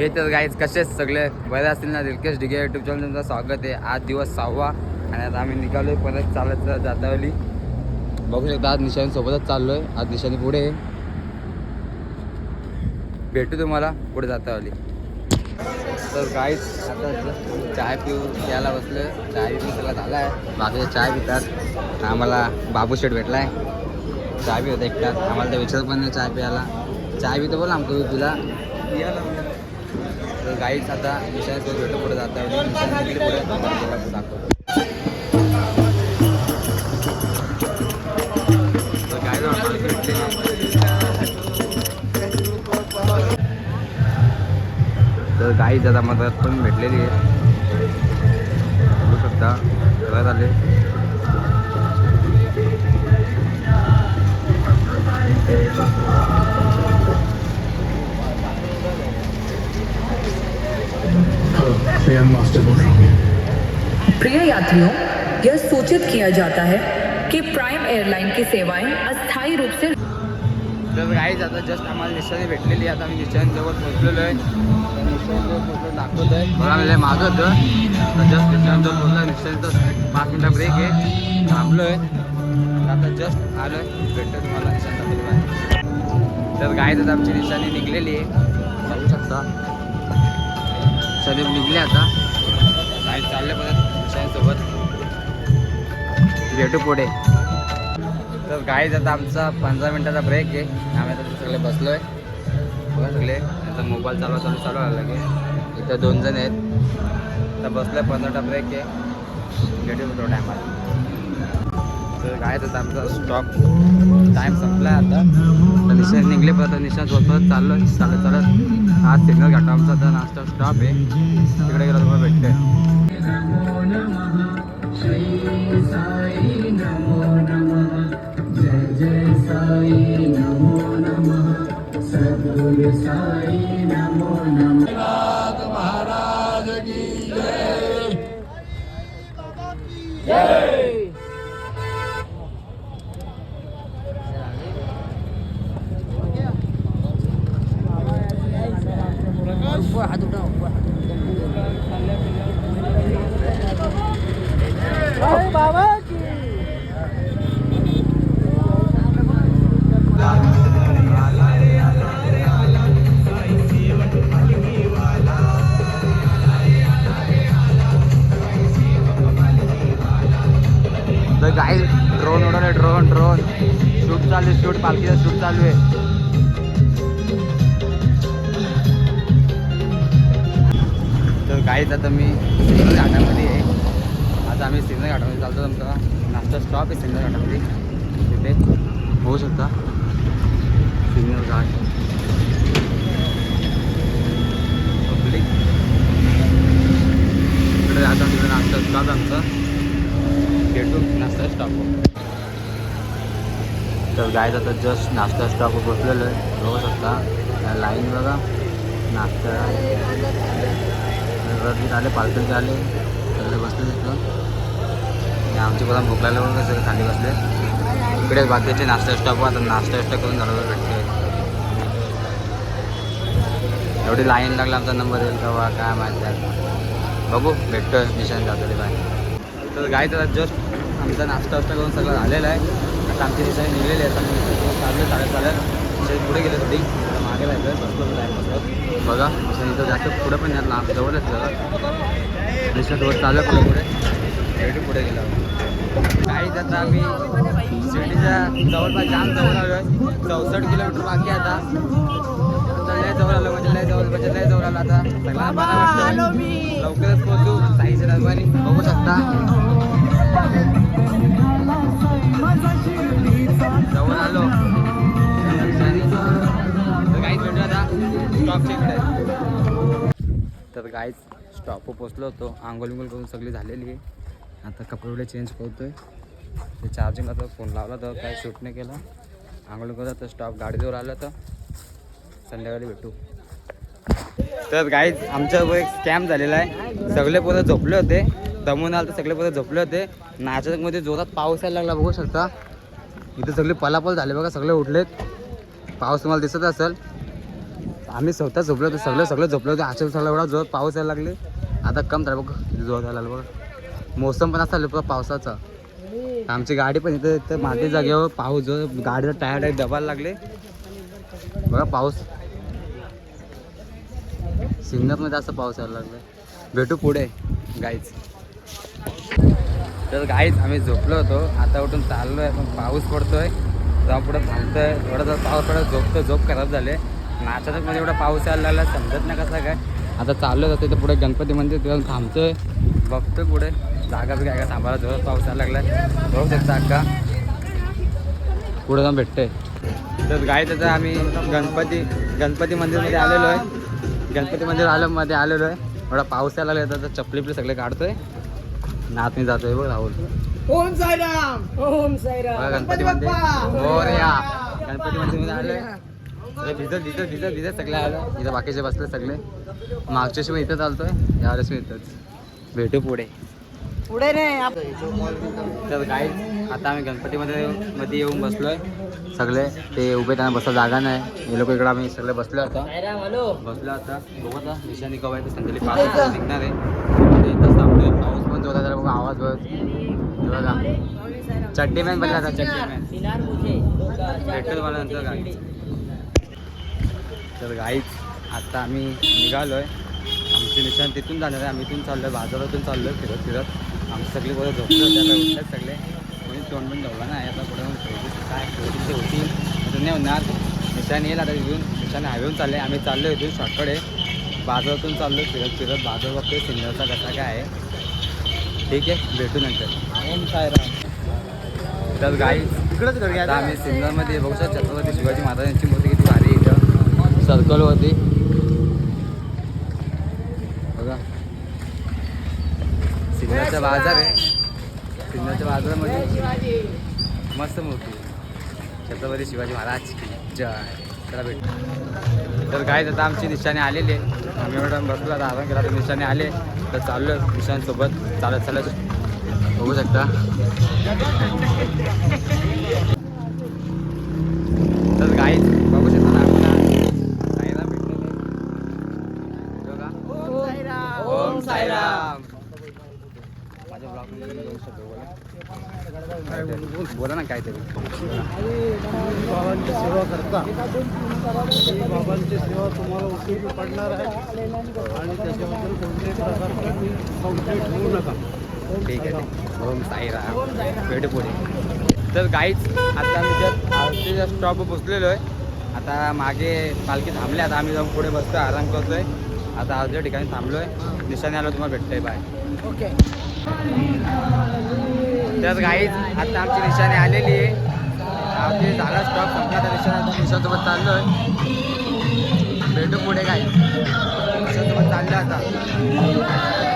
हे तर गाईज कसेच सगळे? बरे असतील ना? दिलकेश डिगे युट्यूब चॅनल तुमचं स्वागत आहे. आज दिवस सहावा आणि आता आम्ही निघालोय परत चालत चालत जातावली. बघू शकता आज निशाणी चाललो आहे आज निशाणी पुढे भेटू तुम्हाला पुढे जातावली. तर गाईज आता जस्ट चाय पिऊ प्यायला बसलो चाय पिऊ सगळं झाला आहे बाकीचे चाय पितात. आम्हाला बाबू शेट भेटला आहे चाय पित एकटाच आम्हाला तर विचार पण नाही चाय प्यायला. चाय पितो बोल आमचं तुला. तर गाईच आता निशाने भेटू पुढे जाता निशाने पुढे दाखवतो तर गाईज आम्हाला तर गाईच आता मदत पण भेटलेली आहे. बघू शकता घरात आले प्रिय यात्रियों यह सूचित किया जाता है कि प्राइम एयरलाइन की सेवाएं अस्थायी रूप से तर गाईज आता जस्ट आम्हाला निशाणी भेटलेली आहे. आता आम्ही निशाणजवळ पोहोचलेलो आहे. निशाणजवळ पोहोचलो दाखवत आहे बघा मला मागं होतं आता जस्ट निशाणजवळ पोहोचलो निशाणचं पाच मिनटं ब्रेक आहे. थांबलो आहे आता जस्ट आलो आहे भेटतो तुम्हाला निशाण तर गाईज आता आमची निशाणी निघलेली आहे. बघू शकता. निशाणी निघले आता. गाईज चालले परत निशाणीसोबत भेटू पुढे. तर गाईज आता आमचा पंधरा मिनिटाचा ब्रेक आहे. आम्ही आता सगळे बसलो आहे बघा सगळे. आता मोबाईल चालवा चालू चालू आला लगे इथं दोन जण आहेत. तर बसलो आहे पंधराटा ब्रेक आहे. भेटू थोड्या टायमाला तर गायच आता आमचा स्टॉक टाईम संपला आता. तर निशाण निघले परत निशाण सोबत चाललो आहे चालत चालत. आज सिग्नल घाटा आमचा आता नाश्ता स्टॉप आहे. तिकडे गेला तुम्हाला भेटते शूट चालू आहे शूट पालखीचा शूट चालू आहे. तर काहीच आता मी सिग्नल घाटामध्ये आहे. आता आम्ही सिग्नल घाटामध्ये चालतो आमचा नाश्ता स्टॉप आहे सिग्नल घाटामध्ये तिथे होऊ शकता. सिग्नल घाट पब्लिक तिकडे आता तिकडे नाश्ता स्टॉप आमचा. भेटू नाश्ता स्टॉप तर गायचं आता जस्ट नाश्ता स्टॉप बसलेलं आहे. बघू शकता लाईन बघा. नाश्ता. रद्दी आले पालखीचे आले. सगळे बसले तिथं. आणि आमची पण भूक लागल्यावर सगळे खाली बसले. इकडेच बाकीचे नाश्ता स्टॉप आता नाश्ता स्टॉप करून झाल्यावर भेटते एवढी लाईन लागला आमचा नंबर येईल का काय माहिती आहे. बघू भेटतोय मिशन जातो काय तर गाय तर जस्ट आमचा नाश्ता वास्ता करून सगळं झालेला आहे. आता आमची दिशाने निघलेली आहे आता चालले चालत चालत दिशाने पुढे गेले थोडी मागे जायचं बसलो बसलो बघा दिशाने इथं जास्त पुढे पण लांब जवळच जरा. दिशा थोडं चालत पुढे पुढे. भेटू पुढे गेलो. काहीच आता आम्ही शिर्डीच्या जवळपास जाम जवळ आलो आहे चौसष्ट किलोमीटर बाकी आता. आता लय जवळ आलो म्हणजे लय जवळ म्हणजे लय जवळ आलो आता. सगळा बरा वाटतं लवकरच पोहोचू. साईच्या नजमानी बघू शकता. जवळ आलो. तर काहीच आता स्टॉपच्या इकडे तर गाईच स्टॉपवर पोचलो होतो. आंघोळ बिंघोळ करून सगळी झालेली आहे. आता कपडे वगैरे चेंज करतोय. ते चार्जिंग आता फोन लावला तर काय शूट नाही केला. आंघोळ करत तर स्टॉप गाडीजवळ आलं तर संध्याकाळी भेटू. तर गाईज आमच्यावर एक स्कॅम झालेला आहे. सगळे पोरं झोपले होते. दमून आलं तर सगळे पोरं झोपले होते. नाचकमध्ये जोरात पाऊस यायला लागला बघू शकता. इथे सगळे पलापल झाले बघा सगळे उठलेत. पाऊस तुम्हाला दिसत असेल. आम्ही स्वतः झोपलो होतो सगळं सगळं झोपलो होतो. अशा सगळं एवढा जोर पाऊस यायला लागले. आता कम झाला बघ जोर झाला लागला मोसम पण असा बघा पावसाचा. आमची गाडी पण इथं इथं माती जागेवर पाऊस जो गाडीचा टायर टायर दबायला लागले. बघा पाऊस. सिन्नरमध्ये असं पाऊस यायला लागला. भेटू पुढे गाईच तर गाईच आम्ही झोपलो होतो. आता उठून चाललो आहे पण पाऊस पडतोय. जेव्हा पुढं थांबतोय. थोडा जर पाऊस पडत झोपतो झोप खराब झाले. नाचातच म्हणजे एवढा पाऊस यायला लागला समजत नाही कसा काय. आता चाललो जातो तर पुढे गणपती मंदिर तिथून थांबतोय. बघतोय पुढे. जागा बी काय काय थांबायला जोरात पाऊस यायला लागलाय. बघू शकता अक्का. पुढे जाऊन भेटतोय. तर गाय त्याचं आम्ही गणपती गणपती मंदिरमध्ये आलेलो आहे. गणपती मंदिर आलं मध्ये आलेलो आहे. एवढा पाऊस यायला लागला तर चपली बिपली सगळे काढतोय. नात मी जातोय बघ राहुल. ओम साईराम. ओम साईराम. गणपती मंदिर. हो रे या. गणपती आलोय. सगळे भिजत भिजत भिजत भिजत सगळे आलं. इथं बाकीचे बसले सगळे. मागच्या मी इथं चालतोय यावेळेस मी इथंच. भेटू पुढे. पुढे रे. तर काय आता आम्ही गणपतीमध्ये मध्ये येऊन बसलोय. सगळे. ते उभे त्यांना बसा जागा नाही. हे लोक इकडे आम्ही सगळे बसलो आता. बसलो आता. बघू आता. निशाणी कवा येते संध्याकाळी पाच निघणार आहे. इथंच थांबतोय पाऊस पण जोरात आहे बघा आवाज बघ. बघा. चड्डी मॅन बनला आता चड्डी मॅन भेटतो तुम्हाला नंतर तर गाईच आता आम्ही निघालोय. आमची मिशन तिथून जाणार आहे. आम्ही इथून आहे बाजारातून चाललो आहे फिरत फिरत. आमची सगळे पोरं झोपलो त्याला उठतात सगळे. कोणी तोंड पण ठेवला नाही. आता पुढे मग काय ठेवतील ते होतील. अजून नाही होणार. निशाण येईल आता इथून निशाण हायवेहून चालले आम्ही चाललो इथून शॉर्टकडे बाजारातून चाललो फिरत फिरत. बाजार बघतोय सिन्नरचा कसा काय आहे. ठीक आहे भेटू नंतर. ओम तर गाई इकडेच घर आता आम्ही सिन्नरमध्ये बघू शकतो छत्रपती शिवाजी महाराजांची मूर्ती किती भारी आहे इथं. सर्कलवरती बघा. सिन्नरचा बाजार आहे. सिन्नरच्या बाजारामध्ये मस्त मूर्ती आहे. छत्रपती शिवाजी महाराज की जय. चला भेट. तर काय आता आमची निशाणे आलेली आहे. आम्ही एवढं बसलो आता आराम केला तर निशाणे आले. तर चाललो निशांसोबत चालत चालत. बघू शकता. तर गाईच बघू शकता ना साईराम भेटलेले ओम साईराम. माझ्या ब्लॉगमध्ये बघू शकतो बोला ना काहीतरी. बाबांची सेवा करता बाबांची सेवा तुम्हाला उपयोगी पडणार आहे आणि त्याच्याबद्दल कोणत्याही प्रकारचा तुम्ही कंप्लेंट होऊ नका ठीक. आहे ओम साईराम. भेटू तर गाईच आता मी जर आरतीच्या स्टॉप बसलेलो आहे आता मागे पालखी थांबली आता आम्ही जाऊन पुढे बसतोय आराम करतोय. आता अर्ध्या ठिकाणी थांबलोय निशाने आलो तुम्हाला भेटतोय बाय ओके तर गाईच आता आमची निशाणी आलेली आहे. आमची झाला स्टॉक संपला तर निशाणा. आता निशासोबत चाललो आहे भेटू पुढे गाई निशासोबत चाललं आता.